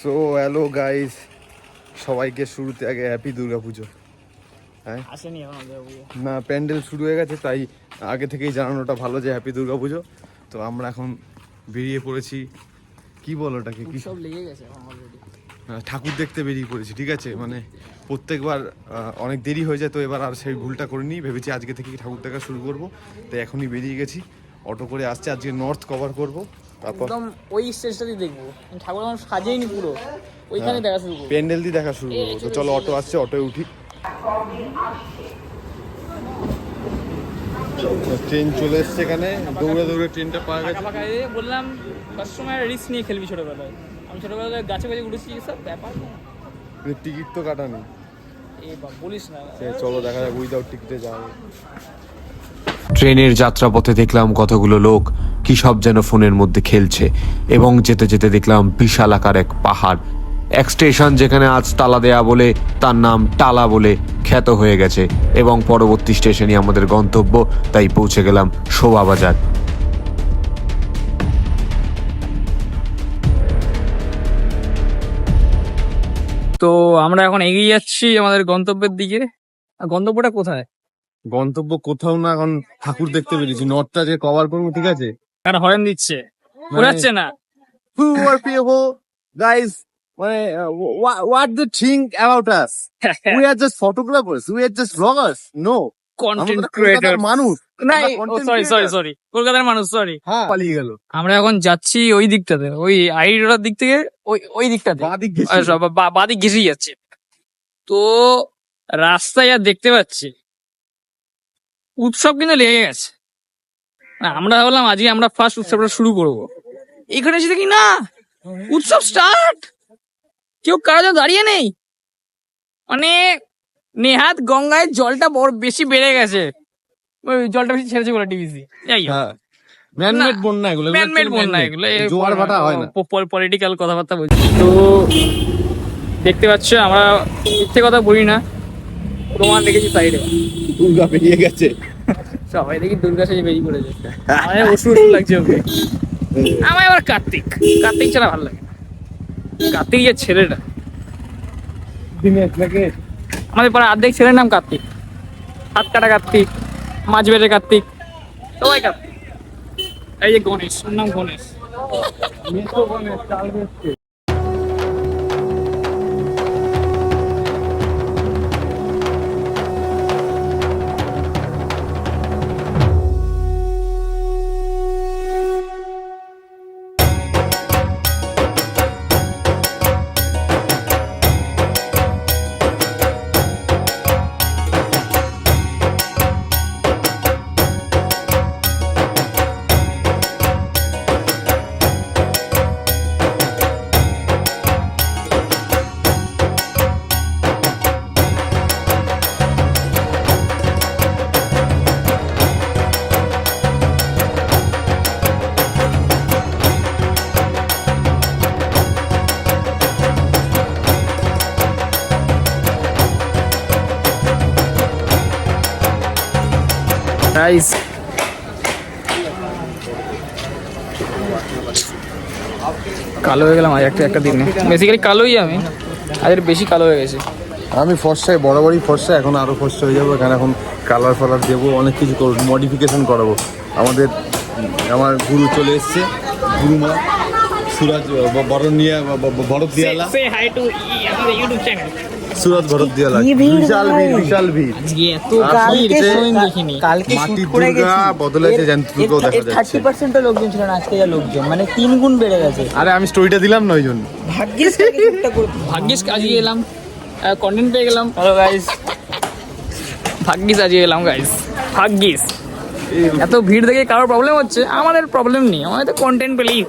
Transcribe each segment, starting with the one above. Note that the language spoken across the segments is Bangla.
সো হ্যালো গাইস সবাইকে শুরুতে আগে হ্যাপি দুর্গা পুজো হ্যাঁ না প্যান্ডেল শুরু হয়ে গেছে তাই আগে থেকেই জানানোটা ভালো যে হ্যাপি দুর্গা পুজো তো আমরা এখন বেরিয়ে পড়েছি। কি বলো ওটাকে? কি? সব লেগে গেছে ঠাকুর দেখতে বেরিয়ে পড়েছি ঠিক আছে? মানে প্রত্যেকবার অনেক দেরি হয়ে যায় তো এবার আর সেই ভুলটা করে করিনি। ভেবেছি আজকে থেকেই ঠাকুর দেখা শুরু করব। তাই এখনই বেরিয়ে গেছি। অটো করে আসছে আজকে নর্থ কভার করব। তারপর? একদম ওই স্টেজটাতেই দেখব। ঠাকুর আমার সাজেইনি পুরো। ওইখানে দেখা শুরু করব। প্যান্ডেল দিয়ে দেখা শুরু করব। তো চলো অটো আসছে অটোয় উঠি। ট্রেন চলে এসছে এখানে। দৌড়ে দৌড়ে ট্রেনটা পাওয়া গেছে। বললাম সবসময় রিস্ক নিয়ে খেলবি ছোটবেলায়। আমি ছোটবেলায় গাছে গাছে উঠেছি সব ব্যাপার টিকিট তো কাটা নেই। বলিস না। চলো দেখা যাক উইদাউট টিকিটে যাবে ট্রেনের যাত্রাপথে দেখলাম কতগুলো লোক, কি সব যেন ফোনের মধ্যে খেলছে, এবং যেতে যেতে দেখলাম বিশাল আকার এক পাহাড়। এক স্টেশন যেখানে আজ তালা দেয়া বলে, তার নাম টালা বলে খ্যাত হয়ে গেছে, এবং পরবর্তী স্টেশনই আমাদের গন্তব্য, তাই পৌঁছে গেলাম শোভা বাজার তো আমরা এখন এগিয়ে যাচ্ছি আমাদের গন্তব্যের দিকে। গন্তব্যটা কোথায়? গন্তব্য কোথাও না এখন ঠাকুর দেখতে পেরেছি। নর্থটা যে কভার করব ঠিক আছে? কারণ হরেন দিচ্ছে? ঘোরাচ্ছে না? Who are people? Guys মানে what the think about us? We are just photographers. We are just vloggers. No. Content আমরা ক্রিয়েটর মানুষ। না সরি সরি সরি কলকাতার মানুষ সরি হ্যাঁ। পালিয়ে গেল। আমরা এখন যাচ্ছি ওই দিকটাতে। ওই আইডিয়ার দিক থেকে ওই ওই দিকটাতে। বাদিক ঘেসেই যাচ্ছে। তো রাস্তায় আর দেখতে পাচ্ছি উৎসব কিন্তু লেগে গেছে। আমরা ভাবলাম আজকে আমরা ফার্স্ট উৎসবটা শুরু করব। এখানে এসে দেখি না উৎসব স্টার্ট কেউ কারও যেন দাঁড়িয়ে নেই। মানে নেহাত গঙ্গায় জলটা বড় বেশি বেড়ে গেছে। ওই জলটা বেশি ছেড়েছে বলে ডিবিসি। যাই হোক। ম্যানমেড বন্যা এগুলো ম্যানমেড বন্যা এগুলো জোয়ার ভাটা হয় না। পলিটিক্যাল কথাবার্তা বলছি। তো দেখতে পাচ্ছ আমরা মিথ্যে কথা বলি না। প্রমাণ দেখেছি সাইডে দুর্গা বেরিয়ে গেছে। সবাই দেখি দুর্গা সেজে বেরিয়ে পড়েছে। আমার ওষুধ লাগছে ওকে। আমার আবার কার্তিক। কার্তিক ছাড়া ভালো লাগে না। কার্তিক যে ছেলেটা। দিনে থেকে আমাদের পাড়ার অর্ধেক ছেলের নাম কার্তিক। হাত কাটা কার্তিক মাছ বেড়ে কার্তিক। সবাই কার্তিক। এই যে গণেশ ওর নাম গণেশ। বনে চাল বেচছে। রাইস কালো হয়ে গেলাম আজ একটা একটা দিনে বেসিক্যালি কালোই আমি। আজের বেশি কালো হয়ে গেছে। আমি ফর্সায় বরাবরই ফর্সা এখন আরও ফর্সা হয়ে যাব এখানে এখন কালার ফালার দেবো অনেক কিছু করব মডিফিকেশন করাবো। আমাদের আমার গুরু চলে এসছে গুরুমা সুরাজ ব- বরণিয়া ব- ব- ভরত দিয়ালা। হাই টু আমাদের ইউটিউব চ্যানেল ভরত দিয়ালা কি ভিড় বিশাল। ভিড় বিশাল ভিড়। আজকে এত ভিড়। কালকে- কোনোদিন দেখিনি কালকে শুট করে দুর্গা গেছি। বদলাইছে জ্যান্ত দুর্গাও দেখা থার্টি যাচ্ছে। পার্সেন্ট লোকজন ছিল না আজকে যা লোকজন। মানে তিন গুণ বেড়ে গেছে। আরে আমি স্টোরিটা দিলাম না ওই জন্য। ভাগ্যিস ভাগ্যিস আজকে এলাম। কন্টেন্ট পেয়ে গেলাম। হ্যালো গাইস ভাগ্যিস আজকে এলাম গাইস ভাগ্যিস। এত ভিড় দেখে কারোর প্রবলেম হচ্ছে? আমাদের প্রবলেম নেই। আমাদের তো কন্টেন্ট পেলেই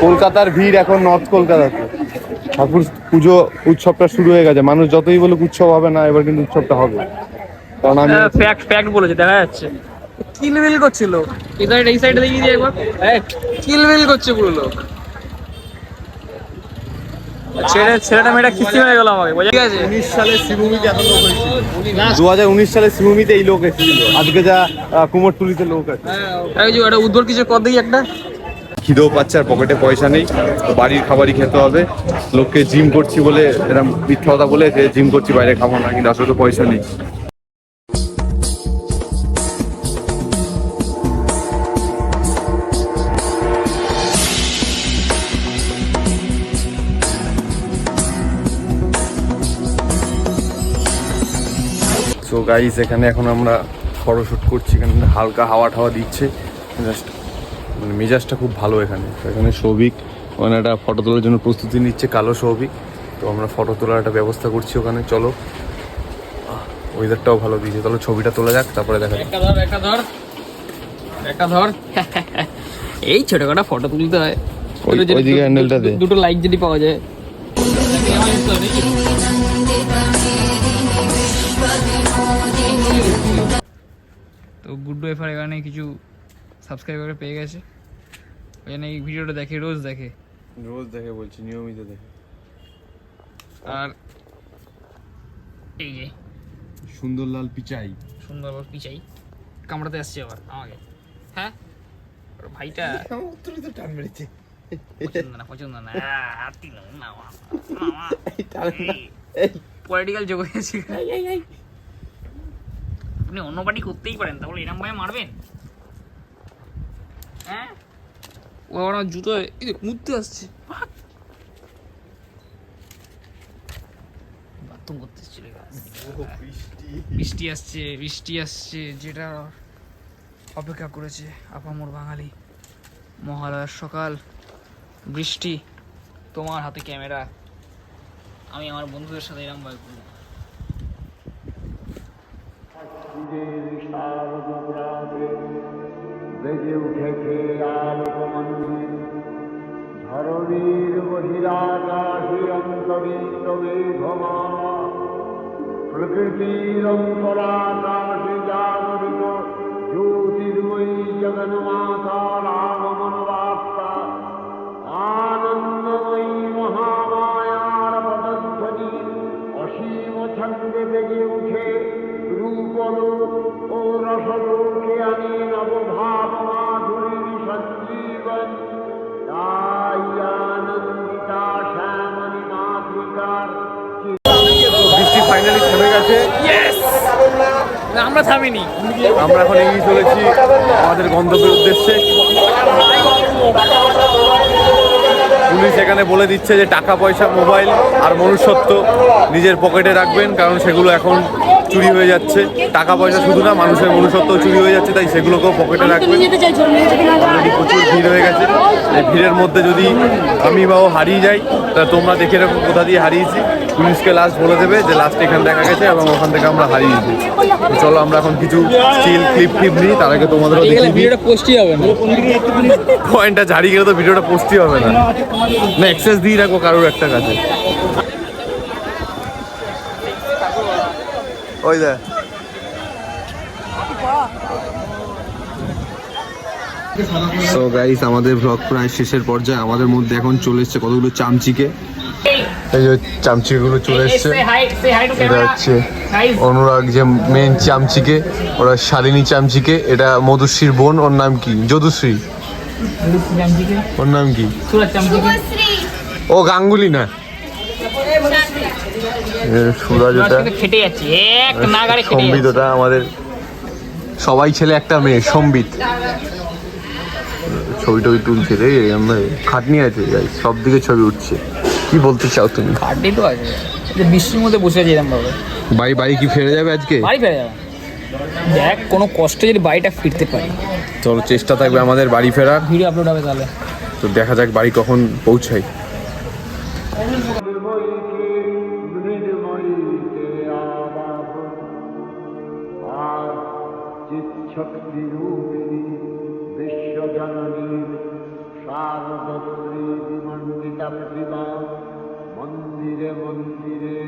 কলকাতার ভিড় এখন নর্থ কলকাতাতে ঠাকুর পুজো উৎসবটা শুরু হয়ে গেছে। মানুষ যতই বলুক উৎসব হবে না এবার কিন্তু উৎসবটা হবে। কারণ আমি ফ্যাক্ট ফ্যাক্ট বলেছে দেখা যাচ্ছে। কিলবিল করছে লোক এই সাইড এই সাইডে দেখিয়ে দিয়ে একবার। কিলবিল করছে পুরো লোক। ছেলে ছেলেটা মেয়েটা খিস্তি মেরে গেল আমাকে বোঝা গেছে? উনিশ সালে শ্রীভূমিতে এত লোক হয়েছিল। দু হাজার উনিশ সালে শ্রীভূমিতে এই লোক এসেছিল। আজকে যা কুমোরটুলিতে লোক আছে। এই যে একটা উদ্ভর কিছু কর দেখি একটা? খিদেও পাচ্ছে আর পকেটে পয়সা নেই। তো বাড়ির খাবারই খেতে হবে। লোককে জিম করছি বলে এরকম মিথ্যা কথা বলে যে জিম করছি, বাইরে খাব না, কিন্তু আসলে তো পয়সা নেই। সো গাইস এখানে এখন আমরা ফটোশুট করছি, এখানে হালকা হাওয়া ঠাওয়া দিচ্ছে। জাস্ট মানে মেজাজটা খুব ভালো এখানে। তো এখানে সৌভিক ওখানে একটা ফটো তোলার জন্য প্রস্তুতি নিচ্ছে কালো সৌভিক। তো আমরা ফটো তোলার একটা ব্যবস্থা করছি ওখানে চলো। ওয়েদারটাও ভালো দিয়েছে। তাহলে ছবিটা তোলা যাক তারপরে দেখা যাক। একটা ধর একটা ধর। একটা ধর। এই ছোটখাটো ফটো তুলতে হয়। ওইদিকে হ্যান্ডেলটা দে। দুটো লাইক যদি পাওয়া যায়। তো গুড্ডু এফার এখানে কিছু সাবস্ক্রাইবার পেয়ে গেছে। ওই জন্য এই ভিডিওটা দেখে রোজ দেখে। রোজ দেখে বলছি নিয়মিত দেখে। আর এই যে সুন্দরলাল পিচাই। সুন্দর আবার পিচাই। কামড়াতে আসছে আবার আমাকে। হ্যাঁ? ভাইটা টান মেরেছে। পছন্দ না পছন্দ না। হাতি না না পলিটিক্যাল যোগ হয়েছে। আপনি অন্য পার্টি করতেই পারেন তাহলে এরম ভাবে মারবেন? হ্যাঁ? ও আবার আমার জুতো এই দেখ, মুততে আসছে। বাথরুম করতে এসেছিল বৃষ্টি। আসছে বৃষ্টি আসছে যেটা অপেক্ষা করেছে আপামোর বাঙালি। মহালয়ার সকাল বৃষ্টি তোমার হাতে ক্যামেরা। আমি আমার বন্ধুদের সাথে এরকম ভাবে ঘুরবো। বেজে উঠেছে আলোকমন্দির ধরণীর বহিরাকাশে অন্তরিত মেঘমালা প্রকৃতির অন্তরাকাশে জাগরিত জ্যোতির্ময়ী জগন্মাতার আগমন বার্তা। আনন্দময়ী মহামায়ার পদধ্বনি অসীম ছন্দে বেজে উঠে। রূপলোক ও রসলোকে না, আমরা থামিনি। আমরা এখন এগিয়ে চলেছি আমাদের গন্তব্যের উদ্দেশ্যে। পুলিশ এখানে বলে দিচ্ছে যে টাকা পয়সা মোবাইল আর মনুষ্যত্ব নিজের পকেটে রাখবেন কারণ সেগুলো এখন চুরি হয়ে যাচ্ছে। টাকা পয়সা শুধু না মানুষের মনুষ্যত্ব চুরি হয়ে যাচ্ছে তাই সেগুলোকেও পকেটে রাখবেন। অলরেডি প্রচুর ভিড় হয়ে গেছে। এই ভিড়ের মধ্যে যদি আমি বা ও হারিয়ে যাই তা তোমরা দেখে রাখো কোথা দিয়ে হারিয়েছি। পুলিশকে লাস্ট বলে দেবে যে লাস্ট এখানে দেখা গেছে এবং ওখান থেকে আমরা হারিয়েছি তো চলো আমরা এখন কিছু স্টিল ক্লিপ ক্লিপ নিই তার আগে তোমাদেরও ভিডিওটা পোস্টই হবে না। পয়েন্টটা ঝাড়িয়ে গেলে তো ভিডিওটা পোস্টই হবে না। না এক্সেস দিয়ে রাখো কারোর একটা কাছে। ওই দেখ সো গাইস আমাদের ব্লগ প্রায় শেষের পর্যায়ে আমাদের মধ্যে এখন চলে এসছে কতগুলো চামচিকে? এই যে চামচিকেগুলো চলে এসছে। এটা হচ্ছে অনুরাগ যে মেন চামচিকে ওরা শালিনী চামচিকে এটা মধুশ্রীর বোন ওর নাম কি? যদুশ্রী। ওর নাম কি? ও গাঙ্গুলি না। এ সুরাজ ওটা যাচ্ছে। এক নাগারে সম্বিত ওটা আমাদের সবাই ছেলে একটা মেয়ে সম্বিত। ছবি টবি তুলছে রে আমরা খাটনি আছে সব দিকে ছবি উঠছে। কি বলতে চাও তুমি? কার্ডে তো আছে। বৃষ্টির মধ্যে বসে আছে এরকম ভাবে। বাড়ি বাড়ি কি ফিরে যাবে আজকে? বাড়ি ফেরে যাবে। দেখ কোনো কষ্টে যদি বাড়িটা ফিরতে পারি। চলো চেষ্টা থাকবে আমাদের বাড়ি ফেরার। ভিডিও আপলোড হবে তাহলে। তো দেখা যাক বাড়ি কখন পৌঁছাই। Amen.